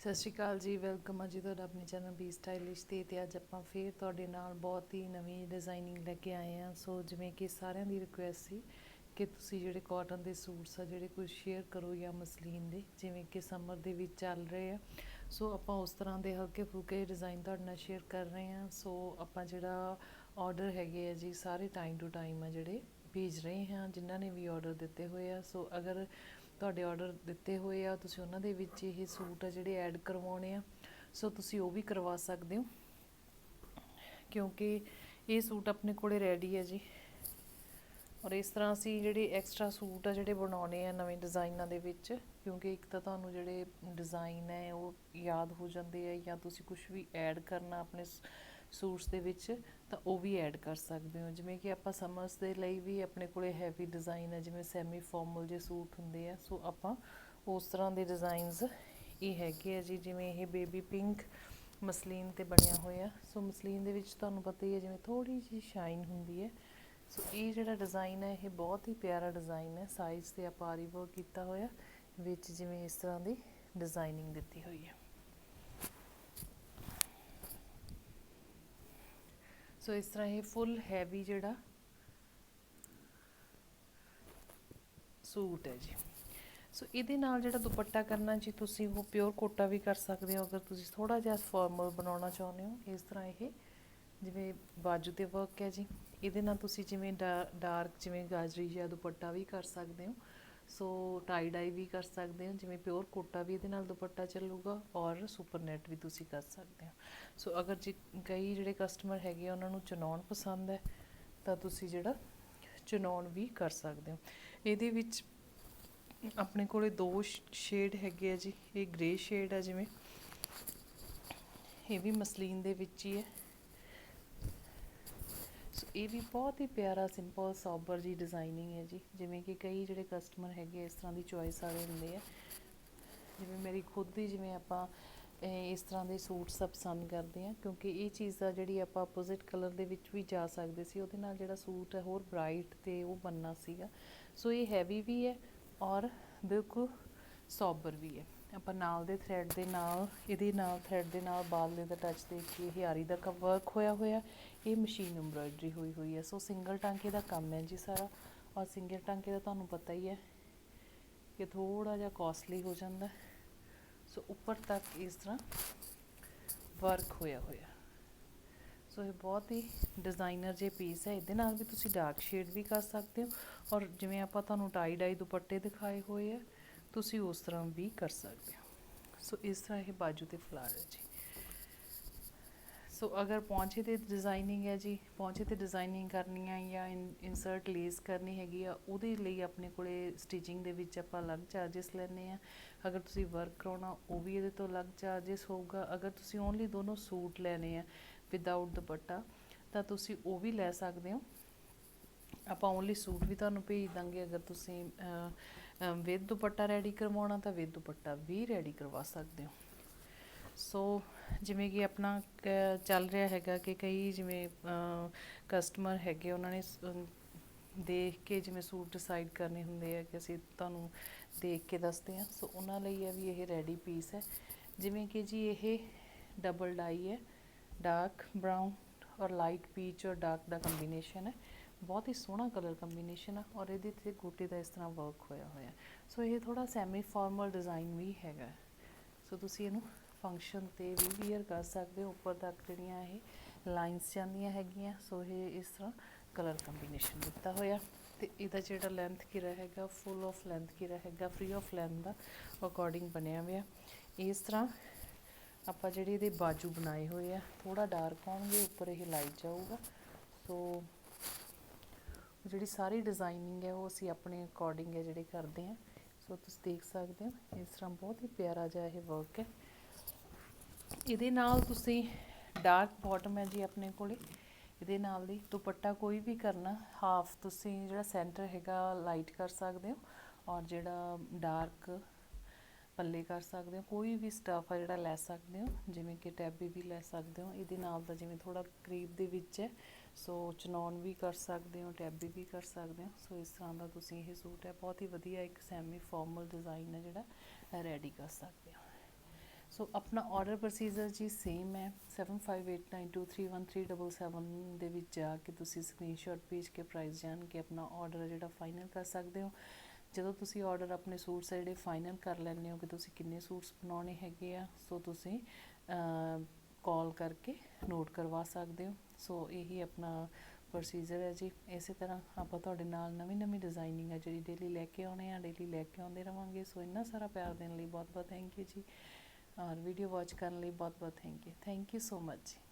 ਸਤਿ ਸ਼੍ਰੀ ਅਕਾਲ ਜੀ ਵੈਲਕਮ ਆ ਜੀ ਤੁਹਾਡਾ ਆਪਣੇ ਚੈਨਲ ਬੀ ਸਟਾਈਲਿਸ਼ ਤੇ ਤੇ ਅੱਜ ਆਪਾਂ ਫੇਰ ਤੁਹਾਡੇ ਨਾਲ ਬਹੁਤ ਹੀ ਨਵੀਂ ਡਿਜ਼ਾਈਨਿੰਗ ਲੈ ਕੇ ਆਏ ਆ ਸੋ ਜਿਵੇਂ ਕਿ ਸਾਰਿਆਂ ਦੀ ਰਿਕੁਐਸਟ ਸੀ ਕਿ ਤੁਸੀਂ ਜਿਹੜੇ ਕਾਟਨ ਦੇ ਸੂਟਸ ਆ, ਜਿਹੜੇ ਕੋਈ ਸ਼ੇਅਰ ਕਰੋ ਜਾਂ ਮਸਲੀਨ ਦੇ, ਜਿਵੇਂ ਕਿ ਸਮਰ ਦੇ ਵਿੱਚ ਚੱਲ ਰਹੇ ਆ। ਸੋ ਆਪਾਂ ਉਸ ਤਰ੍ਹਾਂ ਦੇ ਹਲਕੇ ਫੁਲਕੇ ਡਿਜ਼ਾਈਨ ਤੁਹਾਡੇ ਨਾਲ ਸ਼ੇਅਰ ਕਰ ਰਹੇ ਆ ਸੋ ਆਪਾਂ ਜਿਹੜਾ ਆਰਡਰ ਹੈਗੇ ਆ ਜੀ, ਸਾਰੇ ਟਾਈਮ ਟੂ ਟਾਈਮ ਆ ਜਿਹੜੇ ਭੇਜ ਰਹੇ ਹਾਂ, ਜਿਨ੍ਹਾਂ ਨੇ ਵੀ ਆਰਡਰ ਦਿੱਤੇ ਹੋਏ ਆ। ਸੋ ਅਗਰ ਤੁਹਾਡੇ ਆਰਡਰ ਦਿੱਤੇ ਹੋਏ ਆ, ਤੁਸੀਂ ਉਹਨਾਂ ਦੇ ਵਿੱਚ ਇਹ ਸੂਟ ਆ ਜਿਹੜੇ ਐਡ ਕਰਵਾਉਣੇ ਆ ਸੋ ਤੁਸੀਂ ਉਹ ਵੀ ਕਰਵਾ ਸਕਦੇ ਹੋ। ਕਿਉਂਕਿ ਇਹ ਸੂਟ ਆਪਣੇ ਕੋਲੇ ਰੈਡੀ ਹੈ ਜੀ। ਔਰ ਇਸ ਤਰ੍ਹਾਂ ਅਸੀਂ ਜਿਹੜੇ ਐਕਸਟਰਾ ਸੂਟ ਆ ਜਿਹੜੇ ਬਣਾਉਣੇ ਆ ਨਵੇਂ ਡਿਜ਼ਾਈਨਾਂ ਦੇ ਵਿੱਚ, ਕਿਉਂਕਿ ਇੱਕ ਤਾਂ ਤੁਹਾਨੂੰ ਜਿਹੜੇ ਡਿਜ਼ਾਈਨ ਹੈ ਉਹ ਯਾਦ ਹੋ ਜਾਂਦੇ ਆ ਜਾਂ ਤੁਸੀਂ ਕੁਝ ਵੀ ਐਡ ਕਰਨਾ ਆਪਣੇ ਸੂਟਸ ਦੇ ਵਿੱਚ, ਤਾਂ ਉਹ ਵੀ ਐਡ ਕਰ ਸਕਦੇ ਹੋ। ਜਿਵੇਂ ਕਿ ਆਪਾਂ ਸਮਰਸ ਦੇ ਲਈ ਵੀ ਆਪਣੇ ਕੋਲੇ ਹੈਵੀ ਡਿਜ਼ਾਈਨ ਹੈ ਜਿਵੇਂ ਸੈਮੀ ਫਾਰਮਲ ਜੇ ਸੂਟ ਹੁੰਦੇ ਆ। ਸੋ ਆਪਾਂ ਉਸ ਤਰ੍ਹਾਂ ਦੇ ਡਿਜ਼ਾਈਨਸ ਇਹ ਹੈਗੇ ਆ ਜੀ, ਜਿਵੇਂ ਇਹ ਬੇਬੀ ਪਿੰਕ ਮਸਲੀਨ ਤੇ ਬਣਿਆ ਹੋਇਆ। ਸੋ ਮਸਲੀਨ ਦੇ ਵਿੱਚ ਤੁਹਾਨੂੰ ਪਤਾ ਹੀ ਹੈ ਜਿਵੇਂ ਥੋੜੀ ਜਿਹੀ ਸ਼ਾਈਨ ਹੁੰਦੀ ਹੈ। ਸੋ ਇਹ ਜਿਹੜਾ ਡਿਜ਼ਾਈਨ ਹੈ, ਇਹ ਬਹੁਤ ਹੀ ਪਿਆਰਾ ਡਿਜ਼ਾਈਨ ਹੈ। ਸਾਈਜ਼ ਤੇ ਆਪਾਂ ਆਰੀ ਵਰਕ ਕੀਤਾ ਹੋਇਆ, ਵਿੱਚ ਜਿਵੇਂ ਇਸ ਤਰ੍ਹਾਂ ਦੀ ਡਿਜ਼ਾਈਨਿੰਗ ਦਿੱਤੀ ਹੋਈ ਹੈ। ਸੋ ਇਸ ਤਰ੍ਹਾਂ ਇਹ ਫੁੱਲ ਹੈਵੀ ਜਿਹੜਾ ਸੂਟ ਹੈ ਜੀ। ਸੋ ਇਹਦੇ ਨਾਲ ਜਿਹੜਾ ਦੁਪੱਟਾ ਕਰਨਾ ਜੀ, ਤੁਸੀਂ ਉਹ ਪਿਓਰ ਕੋਟਾ ਵੀ ਕਰ ਸਕਦੇ ਹੋ, ਅਗਰ ਤੁਸੀਂ ਥੋੜਾ ਜਿਹਾ ਫਾਰਮਲ ਬਣਾਉਣਾ ਚਾਹੁੰਦੇ ਹੋ, ਇਸ ਤਰ੍ਹਾਂ ਇਹ ਜਿਵੇਂ ਬਾਜੂ ਤੇ ਵਰਕ ਹੈ ਜੀ। ਇਹਦੇ ਨਾਲ ਤੁਸੀਂ ਜਿਵੇਂ ਡਾਰਕ ਜਿਵੇਂ ਗਾਜਰੀ ਜਾਂ ਦੁਪੱਟਾ ਵੀ ਕਰ ਸਕਦੇ ਹੋ। ਸੋ ਟਾਈ ਡਾਈ ਵੀ ਕਰ ਸਕਦੇ ਹੋ, ਜਿਵੇਂ ਪਿਓਰ ਕੋਟਾ ਵੀ ਇਹਦੇ ਨਾਲ ਦੁਪੱਟਾ ਚੱਲੂਗਾ ਔਰ ਸੁਪਰ ਨੈਟ ਵੀ ਤੁਸੀਂ ਕਰ ਸਕਦੇ ਹੋ। ਸੋ ਅਗਰ ਜੀ ਕਈ ਜਿਹੜੇ ਕਸਟਮਰ ਹੈਗੇ ਆ, ਉਹਨਾਂ ਨੂੰ ਚੁਣਾਉਣ ਪਸੰਦ ਹੈ, ਤਾਂ ਤੁਸੀਂ ਜਿਹੜਾ ਚੁਣਾਉਣ ਵੀ ਕਰ ਸਕਦੇ ਹੋ। ਇਹਦੇ ਵਿੱਚ ਆਪਣੇ ਕੋਲੇ ਦੋ ਸ਼ੇਡ ਹੈਗੇ ਆ ਜੀ, ਇਹ ਗ੍ਰੇ ਸ਼ੇਡ ਆ ਜਿਵੇਂ, ਇਹ ਵੀ ਮਸਲੀਨ ਦੇ ਵਿੱਚ ਹੀ ਹੈ। ਇਹ ਵੀ ਬਹੁਤ ਹੀ ਪਿਆਰਾ ਸਿੰਪਲ ਸੋਬਰ ਜੀ ਡਿਜ਼ਾਈਨਿੰਗ ਹੈ ਜੀ। ਜਿਵੇਂ ਕਿ ਕਈ ਜਿਹੜੇ ਕਸਟਮਰ ਹੈਗੇ ਇਸ ਤਰ੍ਹਾਂ ਦੀ ਚੋਇਸ ਵਾਲੇ ਹੁੰਦੇ ਆ। ਜਿਵੇਂ ਮੇਰੀ ਖੁਦ ਦੀ, ਜਿਵੇਂ ਆਪਾਂ ਇਸ ਤਰ੍ਹਾਂ ਦੇ ਸੂਟਸ ਪਸੰਦ ਕਰਦੇ ਆ, ਕਿਉਂਕਿ ਇਹ ਚੀਜ਼ ਆ ਜਿਹੜੀ ਆਪਾਂ ਆਪੋਜ਼ਿਟ ਕਲਰ ਦੇ ਵਿੱਚ ਵੀ ਜਾ ਸਕਦੇ ਸੀ, ਉਹਦੇ ਨਾਲ ਜਿਹੜਾ ਸੂਟ ਹੈ ਹੋਰ ਬ੍ਰਾਈਟ ਤੇ ਉਹ ਬੰਨਣਾ ਸੀਗਾ। ਸੋ ਇਹ ਹੈਵੀ ਵੀ ਹੈ ਔਰ ਬਿਲਕੁਲ ਸੋਬਰ ਵੀ ਹੈ। ਆਪਾਂ ਨਾਲ ਦੇ ਥ੍ਰੈਡ ਦੇ ਨਾਲ, ਇਹਦੇ ਨਾਲ ਥ੍ਰੈਡ ਦੇ ਨਾਲ ਬਾਲ ਦੇ ਟੱਚ ਦੇ ਕੇ ਹਿਆਰੀ ਆਰੀ ਦਾ ਵਰਕ ਹੋਇਆ ਹੋਇਆ ਇਹ ਮਸ਼ੀਨ ਐਮਬ੍ਰਾਇਡਰੀ ਹੋਈ ਹੋਈ ਹੈ। ਸੋ ਸਿੰਗਲ ਟਾਂਕੇ ਦਾ ਕੰਮ ਹੈ ਜੀ ਸਾਰਾ। ਔਰ ਸਿੰਗਲ ਟਾਂਕੇ ਦਾ ਤੁਹਾਨੂੰ ਪਤਾ ਹੀ ਹੈ ਕਿ ਥੋੜਾ ਜਿਹਾ ਕਾਸਟਲੀ ਹੋ ਜਾਂਦਾ ਸੋ ਉੱਪਰ ਤੱਕ ਇਸ ਤਰ੍ਹਾਂ ਵਰਕ ਹੋਇਆ ਹੋਇਆ। ਸੋ ਇਹ ਬਹੁਤ ਹੀ ਡਿਜ਼ਾਈਨਰ ਜੇ ਪੀਸ ਹੈ। ਇਹਦੇ ਨਾਲ ਵੀ ਤੁਸੀਂ ਡਾਰਕ ਸ਼ੇਡ ਵੀ ਕਰ ਸਕਦੇ ਹੋ। ਔਰ ਜਿਵੇਂ ਆਪਾਂ ਤੁਹਾਨੂੰ ਟਾਈ ਡਾਈ ਦੁਪੱਟੇ ਦਿਖਾਏ ਹੋਏ ਆ ਤੁਸੀਂ ਉਸ ਤਰ੍ਹਾਂ ਵੀ ਕਰ ਸਕਦੇ ਹੋ। ਸੋ ਇਸ ਤਰ੍ਹਾਂ ਇਹ ਬਾਜੂ ਤੇ ਫਲਾਰ ਹੈ ਜੀ। ਸੋ ਅਗਰ ਪਹੁੰਚੇ ਤੇ ਡਿਜ਼ਾਈਨਿੰਗ ਹੈ ਜੀ, ਪਹੁੰਚੇ ਤੇ ਡਿਜ਼ਾਈਨਿੰਗ ਕਰਨੀ ਹੈ ਜਾਂ ਇਨਸਰਟ ਲੇਸ ਕਰਨੀ ਹੈਗੀ ਆ, ਉਹਦੇ ਲਈ ਆਪਣੇ ਕੋਲੇ ਸਟਿਚਿੰਗ ਦੇ ਵਿੱਚ ਆਪਾਂ ਅਲੱਗ ਚਾਰजेस ਲੈਣੇ ਆ ਅਗਰ ਤੁਸੀਂ ਵਰਕ ਕਰਾਉਣਾ, ਉਹ ਵੀ ਇਹਦੇ ਤੋਂ ਅਲੱਗ ਚਾਰजेस ਹੋਊਗਾ। ਅਗਰ ਤੁਸੀਂ ਓਨਲੀ ਦੋਨੋਂ ਸੂਟ ਲੈਣੇ ਆ ਵਿਦਆਊਟ ਦੁਪੱਟਾ, ਤਾਂ ਤੁਸੀਂ ਉਹ ਵੀ ਲੈ ਸਕਦੇ ਹੋ। ਆਪਾਂ ਓਨਲੀ ਸੂਟ ਵੀ ਤੁਹਾਨੂੰ ਭੇਜ ਦਾਂਗੇ। ਅਗਰ ਤੁਸੀਂ ਵਿਦ ਦੁਪੱਟਾ ਰੈਡੀ ਕਰਵਾਉਣਾ, ਤਾਂ ਵਿਦ ਦੁਪੱਟਾ ਵੀ ਰੈਡੀ ਕਰਵਾ ਸਕਦੇ ਹੋ। ਸੋ ਜਿਵੇਂ ਕਿ ਆਪਣਾ ਚੱਲ ਰਿਹਾ ਹੈਗਾ ਕਿ ਕਈ ਜਿਵੇਂ ਕਸਟਮਰ ਹੈਗੇ ਉਹਨਾਂ ਨੇ ਦੇਖ ਕੇ ਜਿਵੇਂ ਸੂਟ ਡਿਸਾਈਡ ਕਰਨੇ ਹੁੰਦੇ ਆ ਕਿ ਅਸੀਂ ਤੁਹਾਨੂੰ ਦੇਖ ਕੇ ਦੱਸਦੇ ਆ ਸੋ ਉਹਨਾਂ ਲਈ ਆ ਵੀ ਇਹ ਰੈਡੀ ਪੀਸ ਹੈ। ਜਿਵੇਂ ਕਿ ਜੀ ਇਹ ਡਬਲ ਡਾਈ ਹੈ। ਡਾਰਕ ਬ੍ਰਾਊਨ ਔਰ ਲਾਈਟ ਪੀਚ ਔਰ ਡਾਰਕ ਦਾ ਕੰਬੀਨੇਸ਼ਨ ਹੈ। ਬਹੁਤ ਹੀ ਸੋਹਣਾ ਕਲਰ ਕੰਬੀਨੇਸ਼ਨ ਆ ਔਰ ਇਹਦੇ ਤੇ ਗੋਟੇ ਦਾ ਇਸ ਤਰ੍ਹਾਂ ਵਰਕ ਹੋਇਆ ਹੋਇਆ। ਸੋ ਇਹ ਥੋੜਾ ਸੈਮੀ ਫਾਰਮਲ ਡਿਜ਼ਾਈਨ ਵੀ ਹੈਗਾ। ਸੋ ਤੁਸੀਂ ਇਹਨੂੰ ਫੰਕਸ਼ਨ ਤੇ ਵੀ ਵੇਅਰ ਕਰ ਸਕਦੇ ਹੋ। ਉੱਪਰ ਤੱਕ ਜਿਹੜੀਆਂ ਇਹ ਲਾਈਨਸ ਜਾਂਦੀਆਂ ਹੈਗੀਆਂ। ਸੋ ਇਹ ਇਸ ਤਰ੍ਹਾਂ ਕਲਰ ਕੰਬੀਨੇਸ਼ਨ ਦਿੱਤਾ ਹੋਇਆ। ਤੇ ਇਹਦਾ ਜਿਹੜਾ ਲੈਂਥ ਕੀ ਰਹੇਗਾ ਫੁੱਲ ਆਫ ਲੈਂਥ ਕੀ ਰਹੇਗਾ ਫ੍ਰੀ ਆਫ ਲੈਂਥ ਦਾ ਅਕੋਰਡਿੰਗ ਬਣਿਆ ਹੋਇਆ। ਇਸ ਤਰ੍ਹਾਂ ਆਪਾਂ ਜਿਹੜੇ ਇਹਦੇ ਬਾਜੂ ਬਣਾਏ ਹੋਏ ਆ ਥੋੜਾ ਡਾਰਕ ਹੋਣਗੇ, ਉੱਪਰ ਇਹ ਲਾਈਟ ਜਾਊਗਾ। ਸੋ ਜਿਹੜੀ ਸਾਰੀ ਡਿਜ਼ਾਈਨਿੰਗ ਹੈ, ਉਹ ਅਸੀਂ ਆਪਣੇ ਅਕੋਰਡਿੰਗ ਹੈ ਜਿਹੜੇ ਕਰਦੇ ਆ ਸੋ ਤੁਸੀਂ ਦੇਖ ਸਕਦੇ ਹੋ, ਇਸ ਤਰ੍ਹਾਂ ਬਹੁਤ ਹੀ ਪਿਆਰਾ ਜਿਹਾ ਇਹ ਵਰਕ ਹੈ। ਇਹਦੇ ਨਾਲ ਤੁਸੀਂ ਡਾਰਕ ਬਾਟਮ ਹੈ ਜੀ ਆਪਣੇ ਕੋਲੇ। ਇਹਦੇ ਨਾਲ ਦੀ ਦੁਪੱਟਾ ਕੋਈ ਵੀ ਕਰਨਾ ਹਾਫ ਤੁਸੀਂ ਜਿਹੜਾ ਸੈਂਟਰ ਹੈਗਾ ਲਾਈਟ ਕਰ ਸਕਦੇ ਹੋ ਔਰ ਜਿਹੜਾ ਡਾਰਕ ਪੱਲੇ ਕਰ ਸਕਦੇ ਹੋ। ਕੋਈ ਵੀ ਸਟਫ ਆ ਜਿਹੜਾ ਲੈ ਸਕਦੇ ਹੋ, ਜਿਵੇਂ ਕਿ ਟੈਬੀ ਵੀ ਲੈ ਸਕਦੇ ਹੋ। ਇਹਦੇ ਨਾਲ ਦਾ ਜਿਵੇਂ ਥੋੜਾ ਕਰੀਬ ਦੇ ਵਿੱਚ ਹੈ, ਸੋ ਚਨੌਨ ਵੀ ਕਰ ਸਕਦੇ ਹੋ ਟੈਬੀ ਵੀ ਕਰ ਸਕਦੇ ਹੋ। ਸੋ ਇਸ ਤਰ੍ਹਾਂ ਦਾ ਤੁਸੀਂ ਇਹ ਸੂਟ ਹੈ। ਬਹੁਤ ਹੀ ਵਧੀਆ ਇੱਕ ਸੈਮੀ ਫਾਰਮਲ ਡਿਜ਼ਾਈਨ ਹੈ ਜਿਹੜਾ ਰੈਡੀ ਕਰ ਸਕਦੇ ਹੋ। ਸੋ ਆਪਣਾ ਆਰਡਰ ਪ੍ਰੋਸੀਜਰ ਜੀ ਸੇਮ ਹੈ 7589231377 ਦੇ ਵਿੱਚ ਜਾ ਕੇ ਤੁਸੀਂ ਸਕਰੀਨਸ਼ਾਟ ਭੇਜ ਕੇ ਪ੍ਰਾਈਸ ਜਾਣ ਕੇ ਆਪਣਾ ਆਰਡਰ ਜਿਹੜਾ ਫਾਈਨਲ ਕਰ ਸਕਦੇ ਹੋ ਜਦੋਂ ਤੁਸੀਂ ਆਰਡਰ ਆਪਣੇ ਸੂਟਸ ਜਿਹੜੇ ਫਾਈਨਲ ਕਰ ਲੈਂਦੇ ਹੋ ਕਿ ਤੁਸੀਂ ਕਿੰਨੇ ਸੂਟਸ ਬਣਾਉਣੇ ਹੈਗੇ ਆ ਸੋ ਤੁਸੀਂ ਕਾਲ ਕਰਕੇ ਨੋਟ ਕਰਵਾ ਸਕਦੇ ਹੋ ਸੋ ਇਹੀ ਆਪਣਾ ਪ੍ਰੋਸੀਜਰ ਹੈ ਜੀ ਇਸੇ ਤਰ੍ਹਾਂ ਆਪਾਂ ਤੁਹਾਡੇ ਨਾਲ ਨਵੀਂ ਨਵੀਂ ਡਿਜ਼ਾਈਨਿੰਗ ਆ ਜਿਹੜੀ ਡੇਲੀ ਲੈ ਕੇ ਆਉਣੇ ਆ ਡੇਲੀ ਲੈ ਕੇ ਆਉਂਦੇ ਰਵਾਂਗੇ ਸੋ ਇੰਨਾ ਸਾਰਾ ਪਿਆਰ ਦੇਣ ਲਈ ਬਹੁਤ ਬਹੁਤ ਥੈਂਕ ਯੂ ਜੀ ਔਰ ਵੀਡੀਓ ਵਾਚ ਕਰਨ ਲਈ ਬਹੁਤ ਬਹੁਤ thank you thank you so much ਜੀ